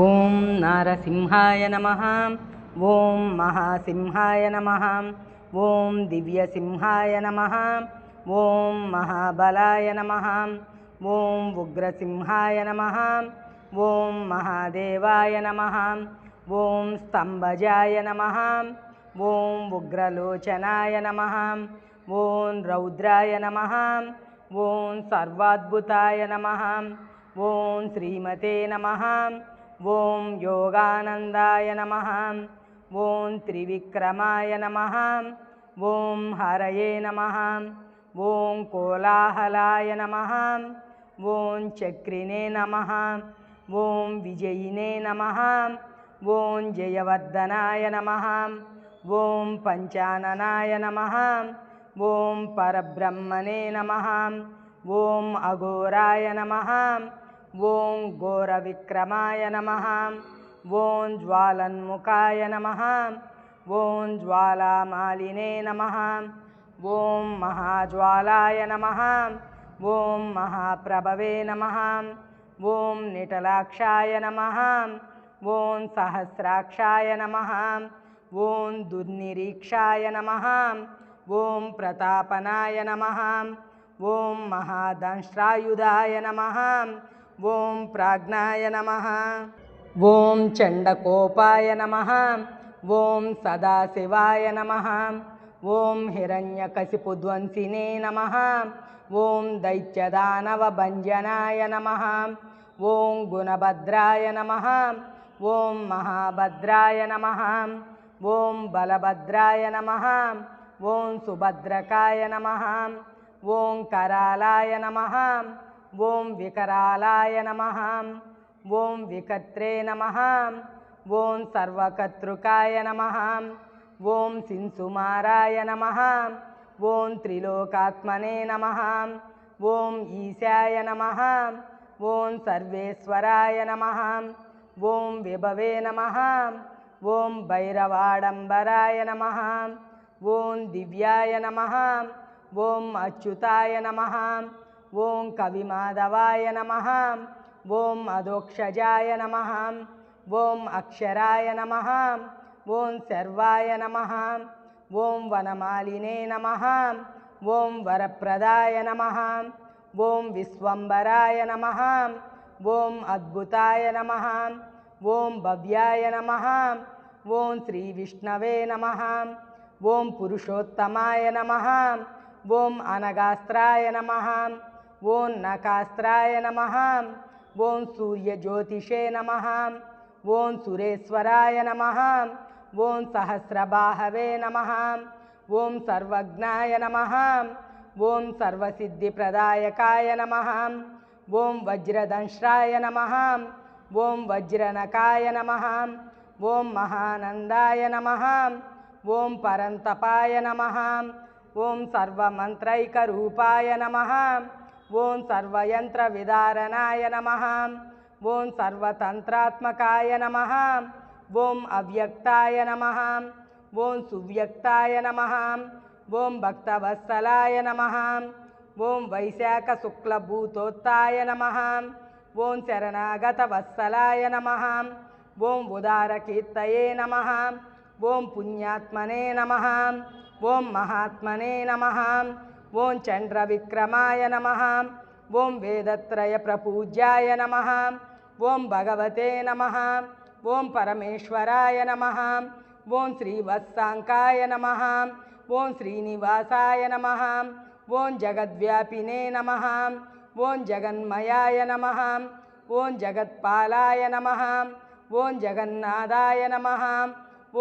ॐ नारसिंहाय नमः ॐ महासिंहाय नमः ॐ दिव्यसिंहाय नमः ॐ महाबलाय नमः ॐ उग्रसिंहाय नमः ॐ महादेवाय नमः ॐ स्तम्भजाय नमः ॐ उग्रलोचनाय नमः ॐ रौद्राय नमः ॐ सर्वाद्भुताय नमः ॐ श्रीमते नमः ॐ योगानन्दाय नमः। ॐ त्रिविक्रमाय नमः। ॐ हरये नमः। ॐ कोलाहलाय नमः। ॐ चक्रिणे नमः। ॐ विजयिने नमः। ॐ जयवर्धनाय नमः। ॐ पञ्चाननाय नमः। ॐ परब्रह्मणे नमः। ॐ अघोराय नमः। ॐ घोरविक्रमाय नमः। ॐ ज्वालन्मुखाय नमः। ॐ ज्वालामालिने नमः। ॐ महाज्वालाय नमः। ॐ महाप्रभवे नमः। ॐ निटलाक्षाय नमः। ॐ सहस्राक्षाय नमः। ॐ दुर्निरीक्षाय नमः। ॐ प्रतापनाय नमः। ॐ महादंश्रायुधाय नमः। ॐ प्राज्ञाय नमः ॐ चण्डकोपाय नमः ॐ सदाशिवाय नमः ॐ हिरण्यकशिपुध्वंसिने नमः ॐ दैत्यदानवभञ्जनाय नमः ॐ गुणभद्राय नमः ॐ महाभद्राय नमः ॐ बलभद्राय नमः ॐ सुभद्रकाय नमः ॐ करालाय नमः ॐ विकरालाय नमः ॐ विकत्रे नमः ॐ सर्वकर्तृकाय नमः ॐ सिंसुमाराय नमः ॐ त्रिलोकात्मने नमः ॐ ईशाय नमः ॐ सर्वेश्वराय नमः ॐ विभवे नमः ॐ भैरवाडम्बराय नमः ॐ दिव्याय नमः ॐ अच्युताय नमः ॐ कविमाधवाय नमः ॐ अधोक्षजाय नमः ॐ अक्षराय नमः ॐ सर्वाय नमः ॐ वनमालिने नमः ॐ वरप्रदाय नमः ॐ विश्वम्बराय नमः ॐ अद्भुताय नमः ॐ भव्याय नमः ॐ श्रीविष्णवे नमः ॐ पुरुषोत्तमाय नमः ॐ अनगास्त्राय नमः ॐ नकास्त्राय नमः ॐ सूर्यज्योतिषे नमः ॐ सुरेश्वराय नमः ॐ सहस्रबाहवे नमः ॐ सर्वज्ञाय नमः ॐ सर्वसिद्धिप्रदायकाय नमः ॐ वज्रदंश्राय नमः ॐ वज्रनकाय नमः ॐ महानन्दाय नमः ॐ परन्तपाय नमः ॐ सर्वमन्त्रैकरूपाय नमः ॐ सर्वयन्त्रविदारणाय नमः ॐ सर्वतन्त्रात्मकाय नमः ॐ अव्यक्ताय नमः ॐ सुव्यक्ताय नमः ॐ भक्तवत्सलाय नमः ॐ वैशाखशुक्लभूतोत्ताय नमः ॐ शरणागतवत्सलाय नमः ॐ उदारकीर्तये नमः ॐ पुण्यात्मने नमः ॐ महात्मने नमः ॐ चन्द्रविक्रमाय नमः ॐ वेदत्रयप्रपूज्याय नमः ॐ भगवते नमः ॐ परमेश्वराय नमः ॐ श्रीवत्साङ्काय नमः ॐ श्रीनिवासाय नमः ॐ जगद्व्यापिने नमः ॐ जगन्मयाय नमः ॐ जगत्पालाय नमः ॐ जगन्नादाय नमः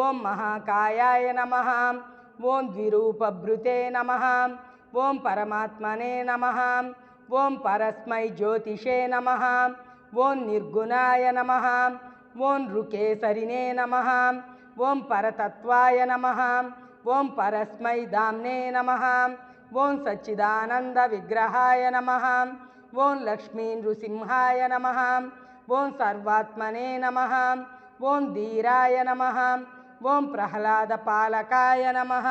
ॐ महाकायाय नमः ॐ द्विरूपभृते नमः ॐ परमात्मने नमः ॐ परस्मै ज्योतिषे नमः ॐ निर्गुणाय नमः ॐ नृकेसरिणे नमः ॐ परतत्त्वाय नमः ॐ परस्मै दाम्ने नमः ॐ सच्चिदानन्दविग्रहाय नमः ॐ लक्ष्मीनृसिंहाय नमः ॐ सर्वात्मने नमः ॐ धीराय नमः ॐ प्रह्लादपालकाय नमः